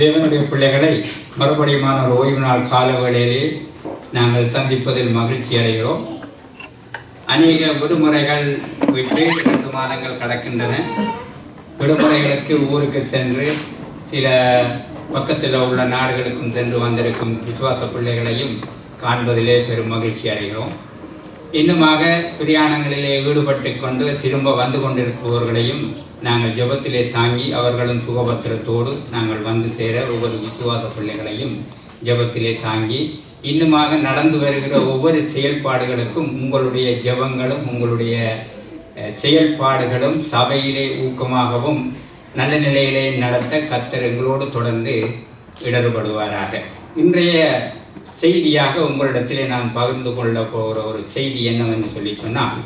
தேவனுடைய பிள்ளைகளை மறுபடியுமான ஒரு ஓய்வு நாள் கால வேளையிலே நாங்கள் சந்திப்பதில் மகிழ்ச்சி அடைகிறோம். அநேக விடுமுறைகள் விட்டு இரண்டு மாதங்கள் கடக்கின்றன. விடுமுறைகளுக்கு ஊருக்கு சென்று சில பக்கத்தில் உள்ள நாடுகளுக்கும் சென்று வந்திருக்கும் விசுவாச பிள்ளைகளையும் காண்பதிலே பெரும் மகிழ்ச்சி அடைகிறோம். இன்னுமாக பிரயாணங்களிலே ஈடுபட்டு கொண்டு திரும்ப வந்து கொண்டிருப்பவர்களையும் நாங்கள் ஜெபத்திலே தாங்கி அவர்களும் சுகபத்திரத்தோடு நாங்கள் வந்து சேர ஒவ்வொரு விசுவாச பிள்ளைகளையும் ஜெபத்திலே தாங்கி இன்னுமாக நடந்து வருகிற ஒவ்வொரு செயல்பாடுகளுக்கும் உங்களுடைய ஜெபங்களும் உங்களுடைய செயல்பாடுகளும் சபையிலே ஊக்கமாகவும் நல்ல நிலையிலே நடத்த கத்தர் எங்களோடு தொடர்ந்து இடர்படுவாராக இன்றைய செய்தியாக உங்களிடத்திலே நான் பகிர்ந்து கொள்ள போகிற ஒரு செய்தி என்னவென்று சொல்லி சொன்னால்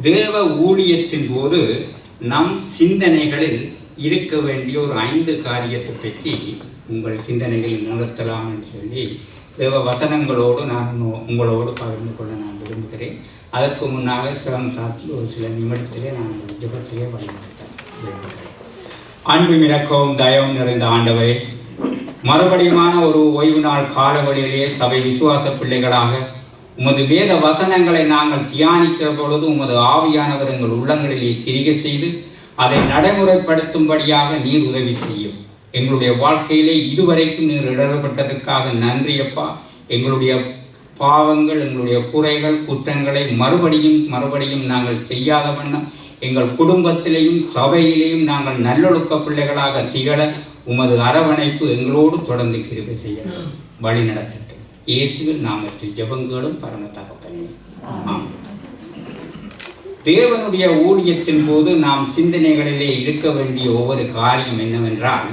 தேவ ஊழியத்தின் போது நம் சிந்தனைகளில் இருக்க வேண்டிய ஒரு ஐந்து காரியத்தை பற்றி உங்கள் சிந்தனைகளில் நிறுத்தலாம் என்று சொல்லி தேவ வசனங்களோடு நான் உங்களோடு பகிர்ந்து கொள்ள நான் விரும்புகிறேன். அதற்கு முன்னாக சிரம் சாத்தி ஒரு சில நிமிடத்திலே நான் ஜபத்திலே ஜெபத்திலே விரும்புகிறேன் அன்பு மிளக்கவும் தயவும் நிறைந்த ஆண்டவரே மறுபடியுமான ஒரு ஓய்வு நாள் காலவழியிலே சபை விசுவாச பிள்ளைகளாக உமது வேத வசனங்களை நாங்கள் தியானிக்கிற பொழுது உமது ஆவியானவர் எங்கள் உள்ளங்களிலே கிரிகை செய்து அதை நடைமுறைப்படுத்தும்படியாக நீர் உதவி செய்யும். எங்களுடைய வாழ்க்கையிலே இதுவரைக்கும் நீர் இடரப்பட்டதற்காக நன்றியப்பா எங்களுடைய பாவங்கள் எங்களுடைய குறைகள் குற்றங்களை மறுபடியும் மறுபடியும் நாங்கள் செய்யாத வண்ணம் எங்கள் குடும்பத்திலேயும் சபையிலேயும் நாங்கள் நல்லொழுக்க பிள்ளைகளாக திகழ உமது அரவணைப்பு எங்களோடு தொடர்ந்து கிருபை செய்ய வழி நடத்தட்டும். இயேசுவில் நாமத்தில் ஜபங்களும் பரம தகப்பனே. தேவனுடைய ஊழியத்தின் போது நாம் சிந்தனைகளிலே இருக்க வேண்டிய ஒவ்வொரு காரியம் என்னவென்றால்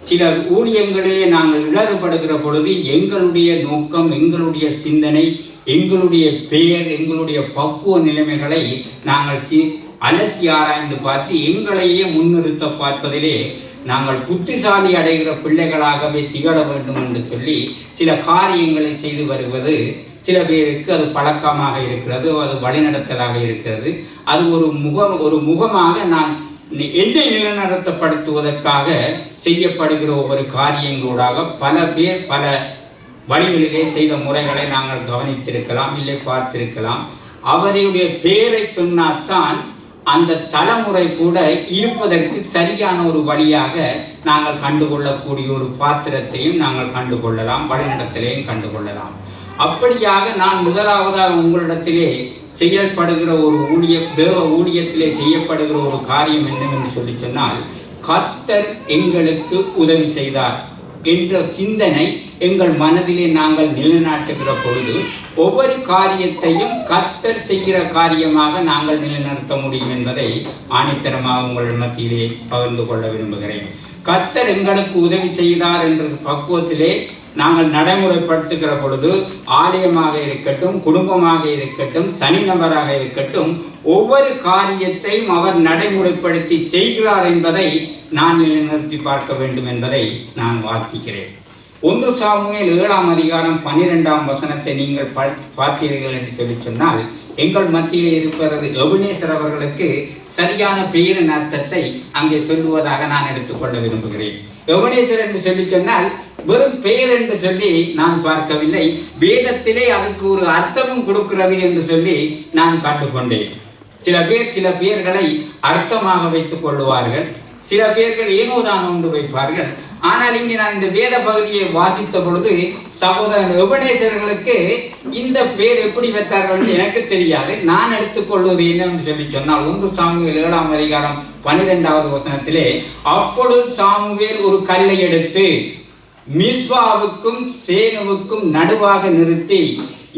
சில ஊழியங்களிலே நாங்கள் இடறுபடுகிற பொழுது எங்களுடைய நோக்கம் எங்களுடைய சிந்தனை எங்களுடைய பெயர் எங்களுடைய பக்குவ நிலைமைகளை நாங்கள் சி அலசி ஆராய்ந்து பார்த்து எங்களையே முன்னிறுத்த பார்ப்பதிலே நாங்கள் புத்திசாலி அடைகிற பிள்ளைகளாகவே திகழ வேண்டும் என்று சொல்லி சில காரியங்களை செய்து வருவது சில பேருக்கு அது பழக்கமாக இருக்கிறது அது வழிநடத்தலாக இருக்கிறது. அது ஒரு முகம் ஒரு முகமாக நான் என்னை நிலைநிறுத்தப்படுத்துவதற்காக செய்யப்படுகிற ஒவ்வொரு காரியங்களூடாக பல பேர் பல வழிகளிலே செய்த முறைகளை நாங்கள் கவனித்திருக்கலாம் இல்லை பார்த்திருக்கலாம். அவருடைய பெயரை சொன்னால்தான் அந்த தலைமுறை கூட இருப்பதற்கு சரியான ஒரு வழியாக நாங்கள் கண்டுகொள்ளக்கூடிய ஒரு பாத்திரத்தையும் நாங்கள் கண்டுகொள்ளலாம் வழிநடத்திலையும் கண்டுகொள்ளலாம். அப்படியாக நான் முதலாவதாக உங்களிடத்திலே செயல்படுகிற ஒரு ஊழிய தேவ ஊழியத்திலே செய்யப்படுகிற ஒரு காரியம் என்னவென்று சொல்லி சொன்னால் கர்த்தர் எங்களுக்கு உதவி செய்தார் என்ற சிந்தனை எங்கள் மனதிலே நாங்கள் நிலைநாட்டுகிற பொழுது ஒவ்வொரு காரியத்தையும் கர்த்தர் செய்கிற காரியமாக நாங்கள் நிலைநிறுத்த முடியும் என்பதை ஆணித்தரமாக உங்கள் மத்தியிலே பகிர்ந்து கொள்ள விரும்புகிறேன். கர்த்தர் எங்களுக்கு உதவி செய்தார் என்ற பக்குவத்திலே நாங்கள் நடைமுறைப்படுத்துகிற பொழுது ஆலயமாக இருக்கட்டும் குடும்பமாக இருக்கட்டும் தனிநபராக இருக்கட்டும் ஒவ்வொரு காரியத்தையும் அவர் நடைமுறைப்படுத்தி செய்கிறார் என்பதை நான் நிலைநிறுத்தி பார்க்க வேண்டும் என்பதை நான் வார்த்திக்கிறேன் ஒன்று சாமுவேல் ஏழாம் அதிகாரம் பன்னிரெண்டாம் வசனத்தை நீங்கள் பார்த்தீர்கள் என்று சொல்லி சொன்னால் எங்கள் மத்தியில் இருப்பது எபுனேசர் அவர்களுக்கு சரியான பெயரின் அர்த்தத்தை அங்கே சொல்லுவதாக நான் எடுத்துக்கொள்ள விரும்புகிறேன். எபுனேசர் என்று சொல்லி சொன்னால் வெறும் பெயர் என்று சொல்லி நான் பார்க்கவில்லை வேதத்திலே அதுக்கு ஒரு அர்த்தமும் கொடுக்கிறது என்று சொல்லி நான் கண்டுகொண்டேன். சில பேர் சில பெயர்களை அர்த்தமாக வைத்துக் கொள்ளுவார்கள் சில பேர்கள் ஏனோதான் ஒன்று வைப்பார்கள் ஆனால் இங்கே நான் இந்த வேத பகுதியை வாசித்த பொழுது சகோதரன் எபனேசர்களுக்கு இந்த பேர் எப்படி வைத்தார்கள் என்று எனக்கு தெரியாது. நான் எடுத்துக்கொள்வது என்னன்னு சொல்லி சொன்னால் ஒன்று சாமுவேல் ஏழாம் அதிகாரம் பன்னிரெண்டாவது வசனத்திலே அப்பொழுது சாமுவேல் ஒரு கல்லை எடுத்து மிஸ்வாவுக்கும் சேனுவுக்கும் நடுவாக நிறுத்தி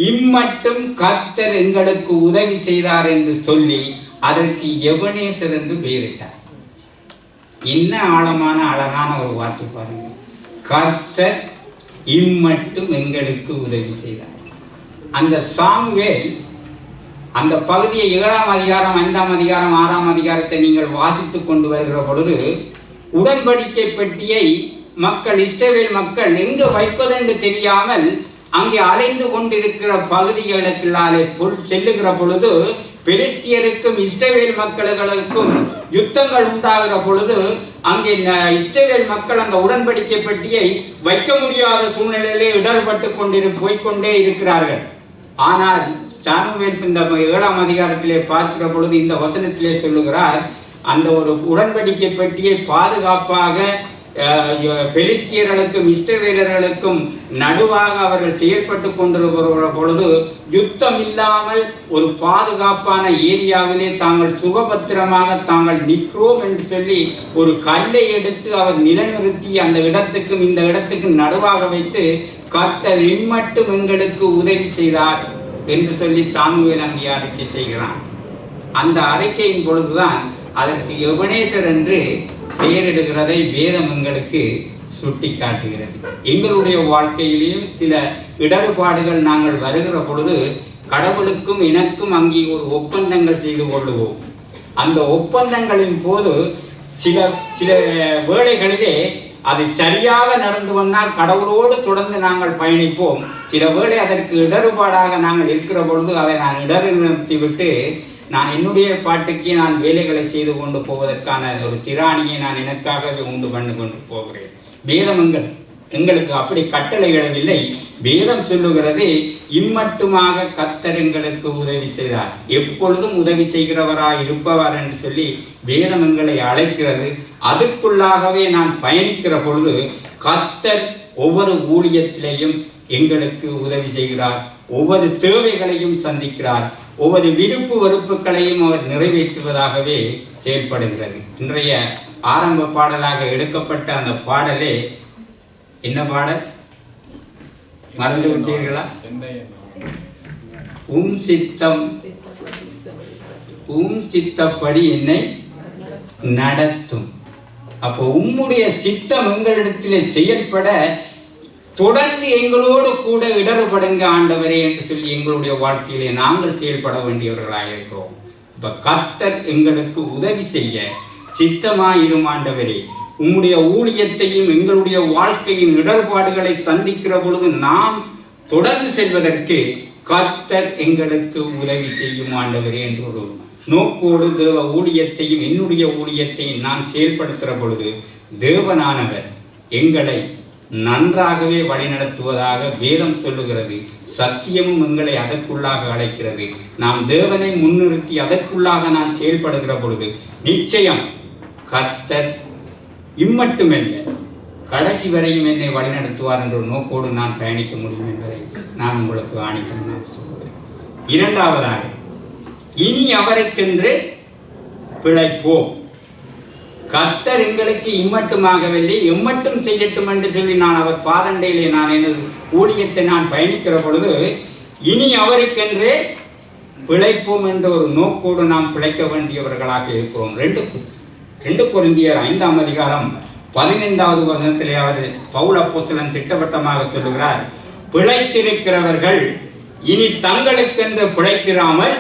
இம்மட்டும் கர்த்தர் எங்களுக்கு உதவி செய்தார் என்று சொல்லி அதற்கு எவனேசர் என்று பெயரிட்டார். என்ன ஆழமான அழகான ஒரு வார்த்தை பாருங்க. கர்த்தர் இம்மட்டும் எங்களுக்கு உதவி செய்தார். அந்த சாமுவேல் அந்த பகுதியை ஏழாம் அதிகாரம் ஐந்தாம் அதிகாரம் ஆறாம் அதிகாரத்தை நீங்கள் வாசித்து கொண்டு வருகிற பொழுது உடன்படிக்கை பெட்டியை மக்கள் இஸ்ரவேல் மக்கள் எங்கு வைப்பதென்று தெரியாமல் அங்கே அலைந்து கொண்டிருக்கிற பகுதிகளுக்குள்ளாலே பொல் செல்லுகிற பொழுது பெலிஸ்தியருக்கும் இஸ்ரவேல் மக்களுக்கும் யுத்தங்கள் உண்டாகிற பொழுது அங்கே ந- இஸ்ரவேல் மக்கள் அந்த உடன்படிக்கை பெட்டியை வைக்க முடியாத சூழ்நிலையிலே இடர்பட்டு கொண்டிரு போய்கொண்டே இருக்கிறார்கள். ஆனால் சாமுவேல் இந்த ஏழாம் அதிகாரத்திலே பார்க்கிற பொழுது இந்த வசனத்திலே சொல்லுகிறார் அந்த ஒரு உடன்படிக்கை பெட்டியை பாதுகாப்பாக பெலிஸ்தியர்களுக்கும் இஸ்ரவேலர்களுக்கும் நடுவாக அவர்கள் செயல்பட்டு கொண்டிருக்கிற பொழுது யுத்தம் இல்லாமல் ஒரு பாதுகாப்பான ஏரியாவிலே தாங்கள் சுகபத்திரமாக தாங்கள் நிற்கிறோம் என்று சொல்லி ஒரு கல்லை எடுத்து அவர் நிலைநிறுத்தி அந்த இடத்துக்கும் இந்த இடத்துக்கும் நடுவாக வைத்து கர்த்தர் இம்மட்டும் எங்களுக்கு உதவி செய்தார் என்று சொல்லி சாமுவேல் அங்கே அறிக்கை செய்கிறான். அந்த அறிக்கையின் பொழுதுதான் அதற்கு எவனேசர் என்று பெயரிடுகிறதை வேதம் எங்களுக்கு சுட்டி காட்டுகிறது எங்களுடைய வாழ்க்கையிலேயும் சில இடர்பாடுகள் நாங்கள் வருகிற பொழுது கடவுளுக்கும் எனக்கும் அங்கே ஒரு ஒப்பந்தங்கள் செய்து கொள்ளுவோம். அந்த ஒப்பந்தங்களின் போது சில சில வேளைகளிலே அது சரியாக நடந்து வந்தால் கடவுளோடு தொடர்ந்து நாங்கள் பயணிப்போம். சில வேளை அதற்கு இடர்பாடாக நாங்கள் இருக்கிற பொழுது அதை நான் இடர் நிறுத்திவிட்டு நான் என்னுடைய பாட்டுக்கு நான் வேலைகளை செய்து கொண்டு போவதற்கான ஒரு திராணியை நான் எனக்காகவே உண்டு பண்ணி கொண்டு போகிறேன். வேதம் எங்கள் எங்களுக்கு அப்படி கட்டளையிடவில்லை வேதம் சொல்லுகிறது இம்மட்டுமாக கத்தர் எங்களுக்கு உதவி செய்தார். எப்பொழுதும் உதவி செய்கிறவராக இருப்பவர் என்று சொல்லி வேதம் எங்களை அழைக்கிறது. அதுக்குள்ளாகவே நான் பயணிக்கிற பொழுது கத்தர் ஒவ்வொரு ஊழியத்திலேயும் எங்களுக்கு உதவி செய்கிறார். ஒவ்வொரு தேவைகளையும் சந்திக்கிறார். ஒவ்வொரு விருப்பு வெறுப்புகளையும் அவர் நிறைவேற்றுவதாகவே செயல்படுகிறது. இன்றைய ஆரம்ப பாடலாக எடுக்கப்பட்ட அந்த பாடலே என்ன பாடல்? மறந்து விட்டீர்களா? உம் சித்தம் உம் சித்தப்படி என்னை நடத்தும். அப்போ உம்முடைய சித்தம் எங்களிடத்தில் செயல்பட தொடர்ந்து எங்களோடு கூட இடர்படுங்க ஆண்டவரே என்று சொல்லி எங்களுடைய வாழ்க்கையிலே நாங்கள் செயல்பட வேண்டியவர்களாக இருக்கிறோம். இப்ப கர்த்தர் எங்களுக்கு உதவி செய்ய சித்தமாயிரும் ஆண்டவரே. உம்முடைய ஊழியத்தையும் எங்களுடைய வாழ்க்கையின் இடர்பாடுகளை சந்திக்கிற பொழுது நாம் தொடர்ந்து செல்வதற்கு கர்த்தர் எங்களுக்கு உதவி செய்யும் ஆண்டவரே என்று ஒரு நோக்கோடு தேவ ஊழியத்தையும் என்னுடைய ஊழியத்தையும் நான் செயல்படுத்துகிற பொழுது தேவனானவர் எங்களை நன்றாகவே வழிநடத்துவதாக வேதம் சொல்லுகிறது. சத்தியமும் எங்களை அதற்குள்ளாக அழைக்கிறது. நாம் தேவனை முன்னிறுத்தி அதற்குள்ளாக நான் செயல்படுகிற பொழுது நிச்சயம் கர்த்தர் இம்மட்டுமல்ல கடைசி வரையும் என்னை வழிநடத்துவார் என்ற நோக்கோடு நான் பயணிக்க முடியும் என்பதை நான் உங்களுக்கு ஆணித்தனமாக சொல்கிறேன் இரண்டாவதாக இனி அவரைக்கென்று பிழைப்போம். கர்த்தர் எங்களுக்கு இம்மட்டுமாகவில்லை எம்மட்டும் செய்யட்டும் என்று சொல்லி நான் அவர் பாதண்டையிலே நான் எனது ஊழியத்தை நான் பயணிக்கிற பொழுது இனி அவருக்கென்று பிழைப்போம் என்ற ஒரு நோக்கோடு நாம் பிழைக்க வேண்டியவர்களாக இருக்கிறோம். ரெண்டு ரெண்டு பொருந்தியர் ஐந்தாம் அதிகாரம் பதினைந்தாவது வசனத்திலே அவர் பவுல் அப்போஸ்தலன் திட்டவட்டமாக சொல்லுகிறார் பிழைத்திருக்கிறவர்கள் இனி தங்களுக்கென்று பிழைத்திராமல்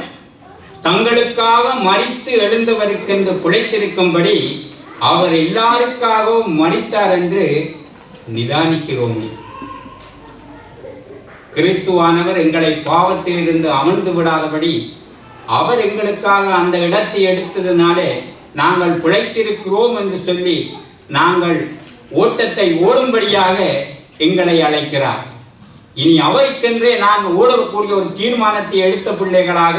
தங்களுக்காக மறித்து எழுந்தவருக்கென்று பிழைத்திருக்கும்படி அவர் எல்லாருக்காகவும் மறித்தார் என்று நிதானிக்கிறோம். கிறிஸ்துவானவர் எங்களை பாவத்தில் இருந்து அமர்ந்து விடாதபடி அவர் எங்களுக்காக அந்த இடத்தை எடுத்ததினாலே நாங்கள் பிழைத்திருக்கிறோம் என்று சொல்லி நாங்கள் ஓட்டத்தை ஓடும்படியாக எங்களை அழைக்கிறார். இனி அவருக்கென்றே நாங்கள் ஓடக்கூடிய ஒரு தீர்மானத்தை எடுத்த பிள்ளைகளாக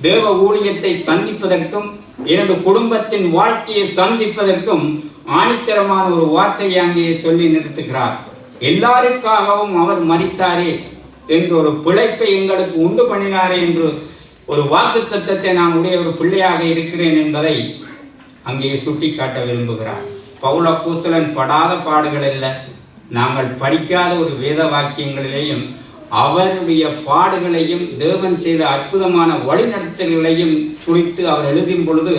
தேவ ஊழியத்தை சந்திப்பதற்கும் எனது குடும்பத்தின் வாழ்க்கையை சந்திப்பதற்கும் ஆணித்தரமான ஒரு வார்த்தையை அங்கே சொல்லி நிறுத்துகிறார். எல்லாருக்காகவும் அவர் மறித்தாரே என்று ஒரு பிழைப்பை எங்களுக்கு உண்டு பண்ணினாரே என்று ஒரு வாக்கு தத்தத்தை நான் உடைய ஒரு பிள்ளையாக இருக்கிறேன் என்பதை அங்கே சுட்டிக்காட்ட விரும்புகிறார். பவுல பூஸ்தலன் படாத பாடுகள் அல்ல. நாங்கள் படிக்காத ஒரு வேத வாக்கியங்களிலேயும் அவருடைய பாடுகளையும் தேவன் செய்த அற்புதமான வழிநடத்தல்களையும் குறித்து அவர் எழுதும் பொழுது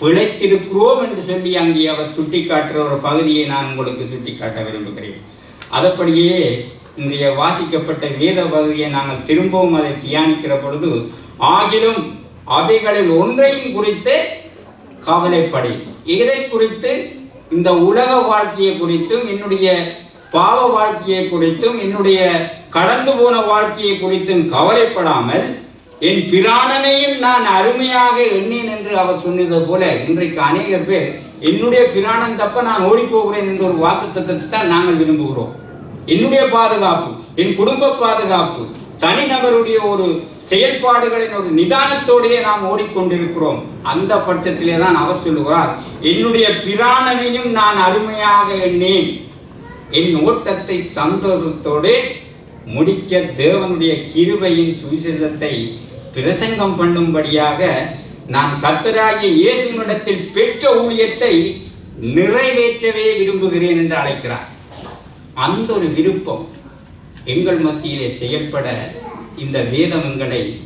பிழைத்திருக்கிறோம் என்று சொல்லி அங்கே அவர் சுட்டிக்காட்டுற ஒரு பகுதியை நான் உங்களுக்கு சுட்டிக்காட்ட விரும்புகிறேன். அதப்படியே இன்றைய வாசிக்கப்பட்ட வேத பகுதியை நாங்கள் திரும்பவும் அதை தியானிக்கிற பொழுது ஆகிலும் அவைகளில் ஒன்றையும் குறித்து கவலைப்படி. இதை குறித்து? இந்த உலக வாழ்க்கையை குறித்தும் என்னுடைய பாவ வாழ்க்கையை குறித்தும் என்னுடைய கடந்து போன வாழ்க்கையை குறித்தும் கவலைப்படாமல் என் பிராணனையும் நான் அருமையாக எண்ணேன் என்று அவர் சொன்னது போல இன்றைக்கு அநேகர் பேர் என்னுடைய பிராணம் தப்ப நான் ஓடி போகிறேன் என்ற ஒரு வாக்கு தான் நாங்கள் விரும்புகிறோம். என்னுடைய பாதுகாப்பு என் குடும்ப பாதுகாப்பு தனிநபருடைய ஒரு செயல்பாடுகளின் ஒரு நிதானத்தோடையே நாம் ஓடிக்கொண்டிருக்கிறோம். அந்த பட்சத்திலே தான் அவர் சொல்லுகிறார் என்னுடைய பிராணனையும் நான் அருமையாக எண்ணேன். என் ஓட்டத்தை சந்தோஷத்தோடு முடிக்க தேவனுடைய கிருபையின் சுவிசேஷத்தை பிரசங்கம் பண்ணும்படியாக நான் கத்தராகிய இயேசுவினிடத்தில் பெற்ற ஊழியத்தை நிறைவேற்றவே விரும்புகிறேன் என்று அழைக்கிறார். அந்த ஒரு விருப்பம் எங்கள் மத்தியிலே செயல்பட இந்த வேதம் எங்களை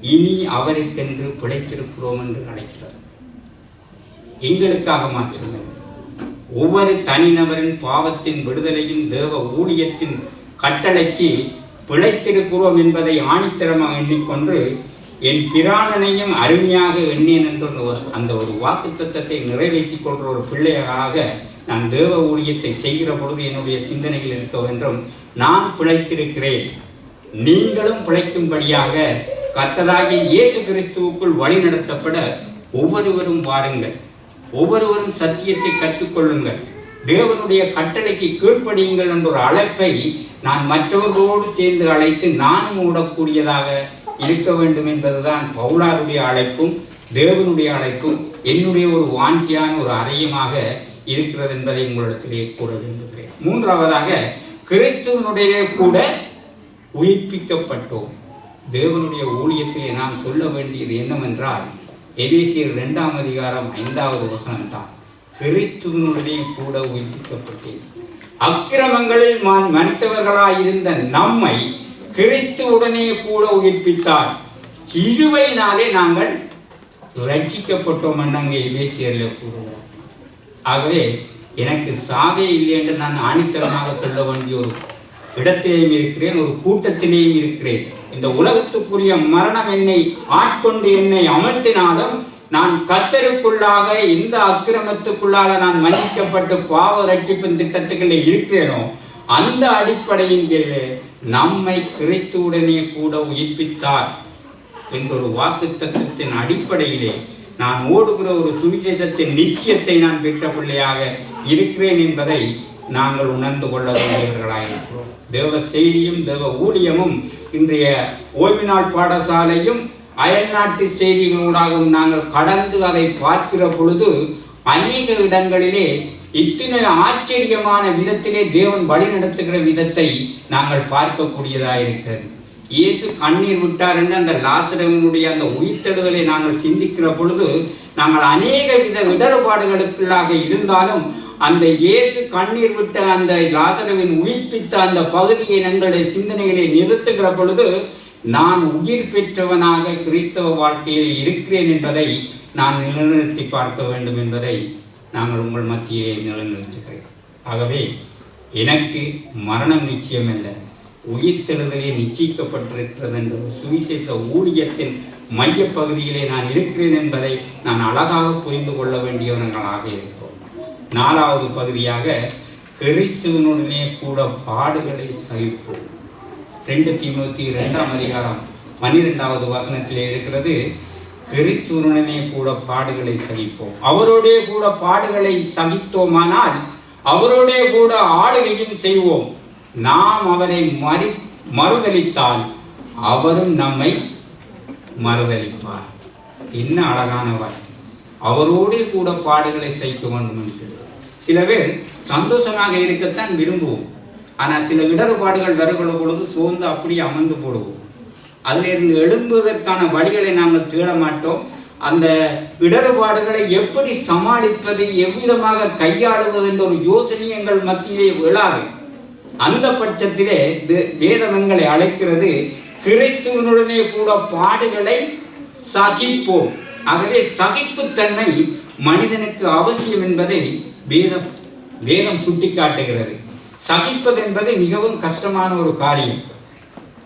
இனி அவருக்கென்று பிழைத்திருக்கிறோம் என்று அழைக்கிறார் எங்களுக்காக மாற்றுங்கள் ஒவ்வொரு தனிநபரின் பாவத்தின் விடுதலையும் தேவ ஊழியத்தின் கட்டளைக்கு பிழைத்திருக்கிறோம் என்பதை ஆணித்தரமாக எண்ணிக்கொண்டு என் பிராணனையும் அருமையாக எண்ணேன் என்ற ஒரு- அந்த ஒரு வாக்கு தத்தத்தை நிறைவேற்றிக் கொள்கிற ஒரு பிள்ளையாக நான் தேவ ஊழியத்தை செய்கிற பொழுது என்னுடைய சிந்தனையில் இருக்க வேண்டும். நான் பிழைத்திருக்கிறேன். நீங்களும் பிழைக்கும்படியாக கர்த்தராகிய இயேசு கிறிஸ்துவுக்குள் வழிநடத்தப்பட ஒவ்வொருவரும் வாருங்கள். ஒவ்வொருவரும் சத்தியத்தை கற்றுக்கொள்ளுங்கள். தேவனுடைய கட்டளைக்கு கீழ்ப்படியுங்கள் என்ற ஒரு அழைப்பை நான் மற்றவர்களோடு சேர்ந்து அழைத்து நானும் ஓடக்கூடியதாக இருக்க வேண்டும் என்பதுதான் பவுலாருடைய அழைப்பும் தேவனுடைய அழைப்பும் என்னுடைய ஒரு வாஞ்சியான ஒரு அறையுமாக இருக்கிறது என்பதை உங்களிடத்திலே கூற விரும்புகிறேன். மூன்றாவதாக கிறிஸ்துவனுடைய கூட உயிர்ப்பிக்கப்பட்டோம். தேவனுடைய ஊழியத்திலே நாம் சொல்ல வேண்டியது என்னவென்றால் எபேசியர் இரண்டாம் அதிகாரம் ஐந்தாவது வசனம் தான் கிறிஸ்துவனுடைய கூட உயிர்ப்பிக்கப்பட்டேன். அக்கிரமங்களில் ம- மறித்தவர்களாயிருந்த நம்மை கிறிஸ்துவுடனே கூட உயிர்ப்பித்தார். இழுவையினாலே நாங்கள் ரட்சிக்கப்பட்டோம் என்னங்க அங்கே கூறுகிறார். ஆகவே எனக்கு சாவே இல்லை என்று நான் ஆணித்தரமாக சொல்ல வேண்டிய ஒரு இடத்திலேயும் இருக்கிறேன் ஒரு கூட்டத்திலேயும் இருக்கிறேன். இந்த உலகத்துக்குரிய மரணம் என்னை ஆட்கொண்டு என்னை அமர்த்தினாலும் நான் கத்தருக்குள்ளாக இந்த அக்கிரமத்துக்குள்ளாக நான் மன்னிக்கப்பட்டு பாவ ரட்சிப்பின் திட்டத்துக்குள்ளே இருக்கிறேனோ அந்த அடிப்படையின் கீழே நம்மை கிறிஸ்துவுடனே கூட உயிர்ப்பித்தார் என்ற ஒரு வாக்கு தத்துவத்தின் அடிப்படையிலே நான் ஓடுகிற ஒரு சுவிசேஷத்தின் நிச்சயத்தை நான் பெற்ற பிள்ளையாக இருக்கிறேன் என்பதை நாங்கள் உணர்ந்து கொள்ள வேண்டியவர்களாயிருக்கிறோம் தேவ செய்தியும் தேவ ஊழியமும் இன்றைய ஓய்வு நாள் பாடசாலையும் அயல்நாட்டு செய்திகளூடாகவும் நாங்கள் கடந்து அதை பார்க்கிற பொழுது அநேக இடங்களிலே இத்தனை ஆச்சரியமான விதத்திலே தேவன் வழி நடத்துகிற விதத்தை நாங்கள் பார்க்கக்கூடியதாக இருக்கிறது. இயேசு கண்ணீர் விட்டார் என்று அந்த லாசரவனுடைய அந்த உயிர்த்தெடுதலை நாங்கள் சிந்திக்கிற பொழுது நாங்கள் அநேக வித இடர்பாடுகளுக்குள்ளாக இருந்தாலும் அந்த இயேசு கண்ணீர் விட்ட அந்த லாசரவின் உயிர்ப்பித்த அந்த பகுதியை எங்களுடைய சிந்தனைகளை நிறுத்துகிற பொழுது நான் உயிர் பெற்றவனாக கிறிஸ்தவ வாழ்க்கையில் இருக்கிறேன் என்பதை நான் நிலைநிறுத்தி பார்க்க வேண்டும் என்பதை நாங்கள் உங்கள் மத்தியிலே நிலைநிறுத்துகிறேன். ஆகவே எனக்கு மரணம் நிச்சயமல்ல உயிர்த்தெழுதலே நிச்சயிக்கப்பட்டிருக்கிறது என்ற சுவிசேஷ ஊழியத்தின் மையப் பகுதியிலே நான் இருக்கிறேன் என்பதை நான் அழகாக புரிந்து கொள்ள வேண்டியவர்களாக இருக்கிறோம் நாலாவது பகுதியாக கிறிஸ்துவனுடனே கூட பாடுகளை சகிப்போம். ரெண்டு தீமூத்தி ரெண்டாம் அதிகாரம் பன்னிரெண்டாவது வசனத்திலே இருக்கிறது கிறிஸ்துவனுடனே கூட பாடுகளை சகிப்போம். அவரோடே கூட பாடுகளை சகித்தோமானால் அவரோடே கூட ஆளுகையும் செய்வோம். நாம் அவரை மறி மறுதலித்தால் அவரும் நம்மை மறுதலிப்பார். என்ன அழகான வார்த்தை. அவரோடே கூட பாடுகளை சகிக்க வேண்டும் என்று. சில பேர் சந்தோஷமாக இருக்கத்தான் விரும்புவோம். ஆனால் சில இடர்பாடுகள் வருகிற பொழுது சோர்ந்து அப்படியே அமர்ந்து போடுவோம். அதிலிருந்து எழும்புவதற்கான வழிகளை நாங்கள் தேட மாட்டோம். அந்த இடர்பாடுகளை எப்படி சமாளிப்பது எவ்விதமாக கையாளுவது என்ற ஒரு யோசனை எங்கள் மத்தியிலே விழாது அந்த பட்சத்திலே வே- வேதம் எங்களை அழைக்கிறது கிறிஸ்துவனுடனே கூட பாடுகளை சகிப்போம். ஆகவே சகிப்புத்தன்மை மனிதனுக்கு அவசியம் என்பதை வேதம் வேதம் சுட்டிக்காட்டுகிறது. சகிப்பது என்பது மிகவும் கஷ்டமான ஒரு காரியம்.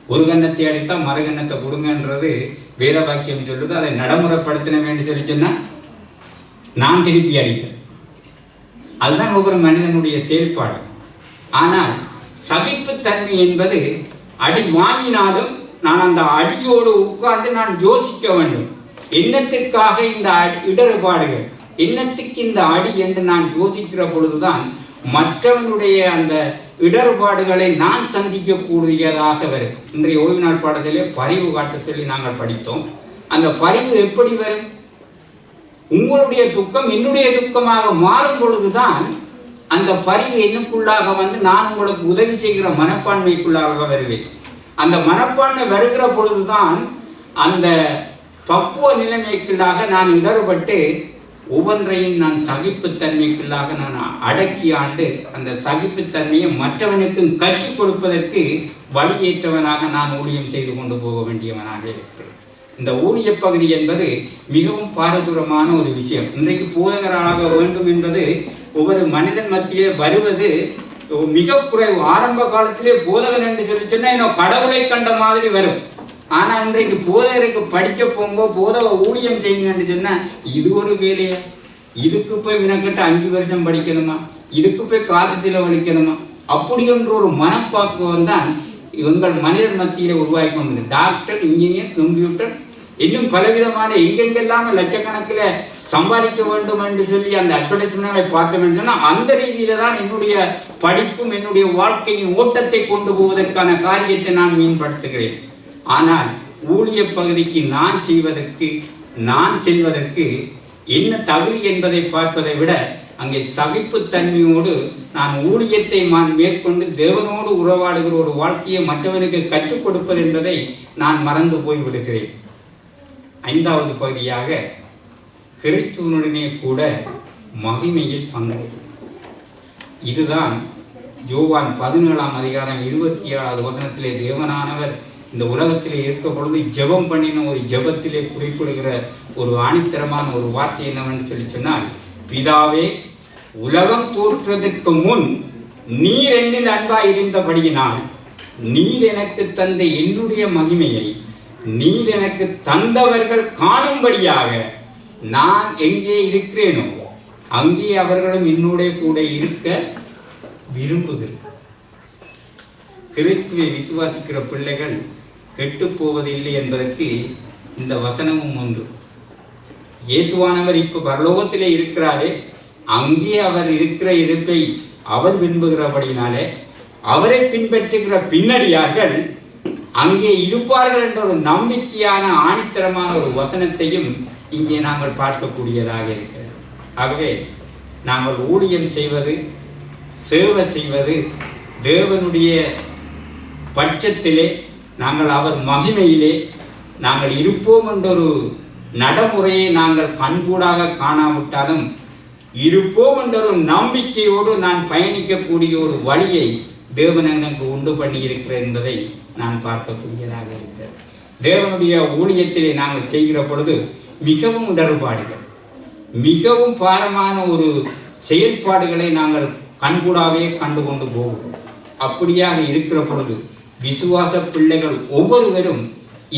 ஒரு கன்னத்தை அடித்தால் மறு கன்னத்தை கொடுங்கன்றது வேத வாக்கியம் சொல்லுது. அதை நடைமுறைப்படுத்தின வேண்டும் சொல்லி சொன்னால் நான் திருப்பி அடிப்பேன். அதுதான் ஒவ்வொரு மனிதனுடைய செயல்பாடு. ஆனால் சகிப்புத்தன்மை என்பது அடி வாங்கினாலும் நான் அந்த அடியோடு உட்கார்ந்து நான் யோசிக்க வேண்டும். என்னத்திற்காக இந்த அடி- இடர்பாடுகள் என்னத்துக்கு இந்த அடி என்று நான் யோசிக்கிற பொழுதுதான் மற்றவனுடைய அந்த இடர்பாடுகளை நான் சந்திக்கக்கூடியதாக வரும். இன்றைய ஓய்வு நாள் பாடத்திலே பரிவு காட்ட சொல்லி நாங்கள் படித்தோம். அந்த பரிவு எப்படி வரும்? உங்களுடைய துக்கம் என்னுடைய துக்கமாக மாறும் பொழுதுதான் அந்த பரிவு எனக்குள்ளாக வந்து நான் உங்களுக்கு உதவி செய்கிற மனப்பான்மைக்குள்ளாக வருவேன். அந்த மனப்பான்மை வருகிற பொழுதுதான் அந்த பக்குவ நிலைமைக்குள்ளாக நான் இடர்பட்டு ஒவ்வொன்றையும் நான் சகிப்புத்தன்மைக்குள்ளாக நான் அடக்கி ஆண்டு அந்த சகிப்புத்தன்மையை மற்றவனுக்கும் கற்றுக் கொடுப்பதற்கு வழியேற்றவனாக நான் ஊழியம் செய்து கொண்டு போக வேண்டியவனாக இருக்கிறேன். இந்த ஊழிய பகுதி என்பது மிகவும் பாரதூரமான ஒரு விஷயம். இன்றைக்கு போதகராக வேண்டும் என்பது ஒவ்வொரு மனிதன் மத்தியே வருவது மிக குறைவு. ஆரம்ப காலத்திலே போதகன் என்று சொல்லி சொன்னால் இன்னும் கடவுளை கண்ட மாதிரி வரும். ஆனால் இன்றைக்கு போதைக்கு படிக்க போங்க போதை ஊழியம் செய்யுங்கன்னு சொன்னால் இது ஒரு வேலையா. இதுக்கு போய் வினக்கிட்ட அஞ்சு வருஷம் படிக்கணுமா? இதுக்கு போய் காசு செலவழிக்கணுமா? அப்படி ஒரு மனப்பாக்குவம் தான் இவங்கள் மனிதர் மத்தியில் உருவாகி கொண்டது டாக்டர் இன்ஜினியர் கம்ப்யூட்டர் இன்னும் பலவிதமான எங்கெங்கெல்லாம் லட்சக்கணக்கில் சம்பாதிக்க வேண்டும் என்று சொல்லி அந்த அட்வர்டைஸ்மெண்ட்களை பார்த்தோம் சொன்னால் அந்த ரீதியில் தான் என்னுடைய படிப்பும் என்னுடைய வாழ்க்கையின் ஓட்டத்தை கொண்டு போவதற்கான காரியத்தை நான் மேம்படுத்துகிறேன். ஆனால் ஊழிய பகுதிக்கு நான் செய்வதற்கு நான் செல்வதற்கு என்ன தகுதி என்பதை பார்ப்பதை விட அங்கே சகிப்புத்தன்மையோடு நான் ஊழியத்தை நான் மேற்கொண்டு தேவனோடு உறவாடுகிற ஒரு வாழ்க்கையை மற்றவனுக்கு கற்றுக் கொடுப்பது என்பதை நான் மறந்து போய் விடுகிறேன். ஐந்தாவது பகுதியாக கிறிஸ்துவனுடனே கூட மகிமையில் பங்கு. இதுதான் ஜோவான் பதினேழாம் அதிகாரம் இருபத்தி ஏழாவது வசனத்திலே தேவனானவர் இந்த உலகத்தில் இருக்க பொழுது ஜெபம் பண்ணின ஒரு ஜெபத்திலே குறிப்பிடுகிற ஒரு ஆணித்தரமான ஒரு வார்த்தை என்னவென்று சொல்லி சொன்னால் பிதாவே உலகம் தோற்றுவதற்கு முன் நீர் என்னில் அன்பாய் இருந்தபடியினால் நீர் எனக்கு தந்த என்னுடைய மகிமையை நீர் எனக்கு தந்தவர்கள் காணும்படியாக நான் எங்கே இருக்கிறேனோ அங்கே அவர்களும் என்னுடைய கூட இருக்க விரும்புகிறேன். கிறிஸ்துவை விசுவாசிக்கிற பிள்ளைகள் கெட்டுப்போவதில்லை என்பதற்கு இந்த வசனமும் ஒன்று இயேசுவானவர் இப்போ பரலோகத்திலே இருக்கிறாரே அங்கே அவர் இருக்கிற இருப்பை அவர் விரும்புகிறபடினாலே அவரை பின்பற்றுகிற பின்னடியார்கள் அங்கே இருப்பார்கள் என்ற ஒரு நம்பிக்கையான ஆணித்தரமான ஒரு வசனத்தையும் இங்கே நாங்கள் பார்க்கக்கூடியதாக இருக்கிறது. ஆகவே நாங்கள் ஊழியம் செய்வது சேவை செய்வது தேவனுடைய பட்சத்திலே நாங்கள் அவர் மகிமையிலே நாங்கள் இருப்போம் என்றொரு நடைமுறையை நாங்கள் கண்கூடாக காணாவிட்டாலும் இருப்போம் என்றொரு நம்பிக்கையோடு நான் பயணிக்கக்கூடிய ஒரு வழியை தேவன் எனக்கு உண்டு பண்ணி இருக்கிறார் என்பதை நான் பார்க்கக்கூடியதாக இருக்கிறது. தேவனுடைய ஊழியத்திலே நாங்கள் செய்கிற பொழுது மிகவும் இடர்பாடுகள் மிகவும் பாரமான ஒரு செயல்பாடுகளை நாங்கள் கண்கூடாவே கண்டு கொண்டு போவோம். அப்படியாக இருக்கிற பொழுது விசுவாச பிள்ளைகள் ஒவ்வொருவரும்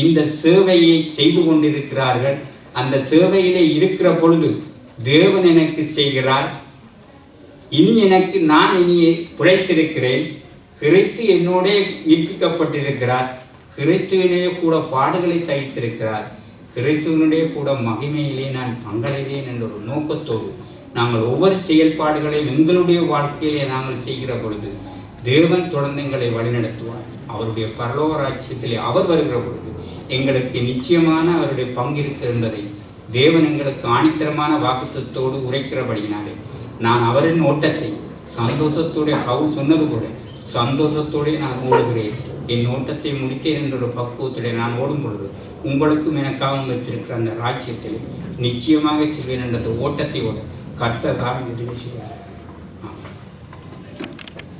இந்த சேவையை செய்து கொண்டிருக்கிறார்கள். அந்த சேவையிலே இருக்கிற பொழுது தேவன் எனக்கு செய்கிறார். இனி எனக்கு நான் இனி பிழைத்திருக்கிறேன். கிறிஸ்து என்னோடே ஈர்ப்பிக்கப்பட்டிருக்கிறார் கிறிஸ்துவனே கூட பாடுகளை சகித்திருக்கிறார் கிறிஸ்துவனுடைய கூட மகிமையிலே நான் பங்கடைவேன் என்ற ஒரு நோக்கத்தோடு நாங்கள் ஒவ்வொரு செயல்பாடுகளையும் எங்களுடைய வாழ்க்கையிலே நாங்கள் செய்கிற பொழுது தேவன் தொடர்ந்து எங்களை வழிநடத்துவார். அவருடைய பரலோக ராஜ்யத்திலே அவர் வருகிற பொழுது எங்களுக்கு நிச்சயமான அவருடைய பங்கு இருக்கிறது என்பதை தேவன் எங்களுக்கு ஆணித்தரமான வாக்குத்தத்தோடு உரைக்கிறபடியினாலே நான் அவரின் ஓட்டத்தை சந்தோஷத்தோட அவள் சொன்னது போல சந்தோஷத்தோடே நான் ஓடுகிறேன். என் ஓட்டத்தை முடித்தேன் என்ற ஒரு பக்குவத்திலே நான் ஓடும் பொழுது உங்களுக்கும் எனக்காகவும் வைத்திருக்கிற அந்த ராஜ்யத்தில் நிச்சயமாக செல்வேன் என்ற ஓட்டத்தை ஓட கர்த்தர் தான் உதவி செய்வார்